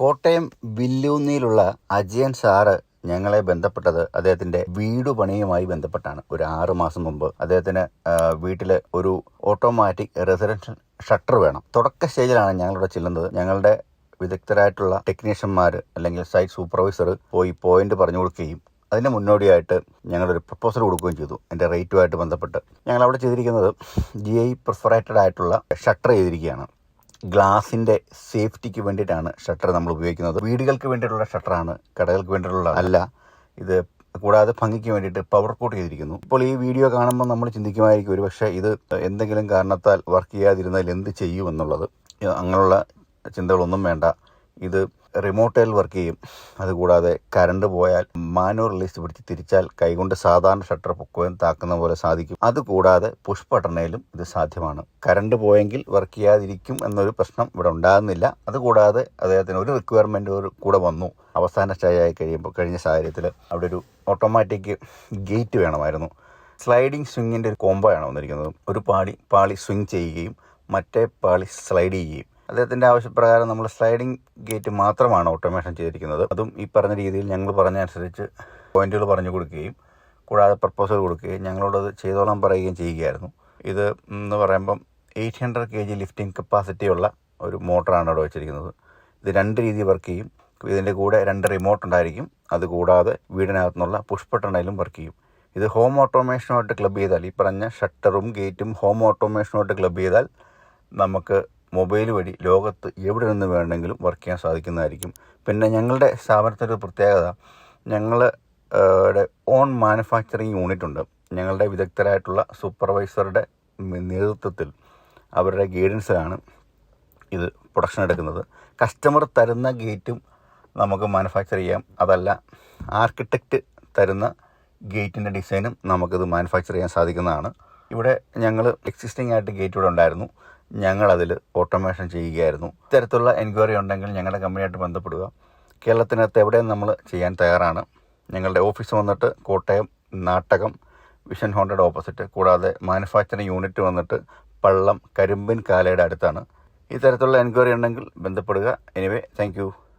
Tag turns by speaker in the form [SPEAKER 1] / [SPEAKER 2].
[SPEAKER 1] Kottayam വില്ലൂന്നിയിലുള്ള Ajayan sir ഞങ്ങളെ ബന്ധപ്പെട്ടത് അദ്ദേഹത്തിന്റെ വീട് പണിയുമായി ബന്ധപ്പെട്ടാണ്. ഒരു ആറ് മാസം മുമ്പ് അദ്ദേഹത്തിന് വീട്ടിൽ ഒരു ഓട്ടോമാറ്റിക് റെസിഡൻഷ്യൽ ഷട്ടർ വേണം. തുടക്ക സ്റ്റേജിലാണ് ഞങ്ങളിവിടെ ചെല്ലുന്നത്. ഞങ്ങളുടെ വിദഗ്ധരായിട്ടുള്ള ടെക്നീഷ്യന്മാർ അല്ലെങ്കിൽ സൈറ്റ് സൂപ്പർവൈസർ പോയി പോയിന്റ് പറഞ്ഞു കൊടുക്കുകയും അതിന് മുന്നോടിയായിട്ട് ഞങ്ങളൊരു പ്രപ്പോസൽ കൊടുക്കുകയും ചെയ്തു. എന്റെ റേറ്റുമായിട്ട് ബന്ധപ്പെട്ട് ഞങ്ങൾ അവിടെ ചെയ്തിരിക്കുന്നത് ജി ഐ പ്രിഫറേറ്റഡ് ആയിട്ടുള്ള ഷട്ടർ ചെയ്തിരിക്കുകയാണ്. ഗ്ലാസിന്റെ സേഫ്റ്റിക്ക് വേണ്ടിയിട്ടാണ് ഷട്ടർ നമ്മൾ ഉപയോഗിക്കുന്നത്. വീടുകൾക്ക് വേണ്ടിയിട്ടുള്ള ഷട്ടറാണ് കടകൾക്ക് വേണ്ടിയിട്ടുള്ള അല്ല. ഇത് കൂടാതെ ഭംഗിക്ക് വേണ്ടിയിട്ട് പവർ കോട്ട് ചെയ്തിരിക്കുന്നു. ഇപ്പോൾ ഈ വീഡിയോ കാണുമ്പോൾ നമ്മൾ ചിന്തിക്കുമായിരിക്കും ഒരു പക്ഷേ ഇത് എന്തെങ്കിലും കാരണത്താൽ വർക്ക് ചെയ്യാതിരുന്നാൽ എന്ത് ചെയ്യുമെന്നുള്ളത് അങ്ങനെയുള്ള ചിന്തകളൊന്നും വേണ്ട. ഇത് റിമോട്ടിൽ വർക്ക് ചെയ്യും. അതുകൂടാതെ കറണ്ട് പോയാൽ മാനുവൽ റിലീസ് പിടിച്ച് തിരിച്ചാൽ കൈകൊണ്ട് സാധാരണ ഷട്ടർ പൊക്കുകയും താക്കുന്ന പോലെ സാധിക്കും. അതുകൂടാതെ പുഷ് ഇത് സാധ്യമാണ്. കറണ്ട് പോയെങ്കിൽ വർക്ക് ചെയ്യാതിരിക്കും എന്നൊരു പ്രശ്നം ഇവിടെ ഉണ്ടാകുന്നില്ല. അതുകൂടാതെ അദ്ദേഹത്തിന് ഒരു റിക്വയർമെന്റ് ഒരു കൂടെ വന്നു. അവസാന സ്റ്റേജ് ആയി കഴിയുമ്പോൾ കഴിഞ്ഞ സാഹചര്യത്തിൽ അവിടെ ഒരു ഓട്ടോമാറ്റിക് ഗേറ്റ് വേണമായിരുന്നു. സ്ലൈഡിംഗ് സ്വിങ്ങിന്റെ ഒരു കോംബോയാണ് വന്നിരിക്കുന്നത്. ഒരു പാളി പാളി സ്വിങ് ചെയ്യുകയും മറ്റേ പാളി സ്ലൈഡ് ചെയ്യുകയും അദ്ദേഹത്തിന്റെ ആവശ്യപ്രകാരം നമ്മൾ സ്ലൈഡിംഗ് ഗേറ്റ് മാത്രമാണ് ഓട്ടോമേഷൻ ചെയ്തിരിക്കുന്നത്. അതും ഈ പറഞ്ഞ രീതിയിൽ ഞങ്ങൾ പറഞ്ഞ അനുസരിച്ച് പോയിന്റുകൾ പറഞ്ഞു കൊടുക്കുകയും കൂടാതെ പ്രപ്പോസൽ കൊടുക്കുകയും ഞങ്ങളോടത് ചെയ്തോളാൻ പറയുകയും ചെയ്യുകയായിരുന്നു. ഇത് എന്ന് പറയുമ്പം eight hundred K G lifting capacity ഉള്ള ഒരു മോട്ടറാണ് അവിടെ വെച്ചിരിക്കുന്നത്. ഇത് രണ്ട് രീതി വർക്ക് ചെയ്യും. ഇതിന്റെ കൂടെ രണ്ട് റിമോട്ട് ഉണ്ടായിരിക്കും. അതുകൂടാതെ വീടിനകത്തുനിന്നുള്ള പുഷ് ബട്ടണിലും വർക്ക് ചെയ്യും. ഇത് ഹോം ഓട്ടോമേഷനുമായിട്ട് ക്ലബ് ചെയ്താൽ ഈ പറഞ്ഞ ഷട്ടറും ഗേറ്റും ഹോം ഓട്ടോമേഷനുമായിട്ട് ക്ലബ് ചെയ്താൽ നമുക്ക് മൊബൈൽ വഴി ലോകത്ത് എവിടെ നിന്ന് വേണമെങ്കിലും വർക്ക് ചെയ്യാൻ സാധിക്കുന്നതായിരിക്കും. പിന്നെ ഞങ്ങളുടെ സ്ഥാപനത്തിന്റെ പ്രത്യേകത ഞങ്ങൾ ഓൺ മാനുഫാക്ചറിങ് യൂണിറ്റ് ഉണ്ട്. ഞങ്ങളുടെ വിദഗ്ധരായിട്ടുള്ള സൂപ്പർവൈസറുടെ നേതൃത്വത്തിൽ അവരുടെ ഗൈഡൻസിലാണ് ഇത് പ്രൊഡക്ഷൻ എടുക്കുന്നത്. കസ്റ്റമർ തരുന്ന ഗേറ്റും നമുക്ക് മാനുഫാക്ചർ ചെയ്യാം. അതല്ല ആർക്കിടെക്റ്റ് തരുന്ന ഗേറ്റിന്റെ ഡിസൈനും നമുക്കിത് മാനുഫാക്ചർ ചെയ്യാൻ സാധിക്കുന്നതാണ്. ഇവിടെ ഞങ്ങൾ എക്സിസ്റ്റിംഗ് ആയിട്ട് ഗേറ്റ് ഇവിടെ ഉണ്ടായിരുന്നു. ഞങ്ങളതിൽ ഓട്ടോമേഷൻ ചെയ്യുകയായിരുന്നു. ഇത്തരത്തിലുള്ള എൻക്വയറി ഉണ്ടെങ്കിൽ ഞങ്ങളുടെ കമ്പനിയായിട്ട് ബന്ധപ്പെടുക. കേരളത്തിനകത്ത് എവിടെയും നമ്മൾ ചെയ്യാൻ തയ്യാറാണ്. ഞങ്ങളുടെ ഓഫീസ് വന്നിട്ട് Kottayam Nattakam vision Honda opposite കൂടാതെ മാനുഫാക്ചറിങ് യൂണിറ്റ് വന്നിട്ട് പള്ളം കരിമ്പിൻ കാലയുടെ അടുത്താണ്. ഇത്തരത്തിലുള്ള എൻക്വയറി ഉണ്ടെങ്കിൽ ബന്ധപ്പെടുക. Anyway thank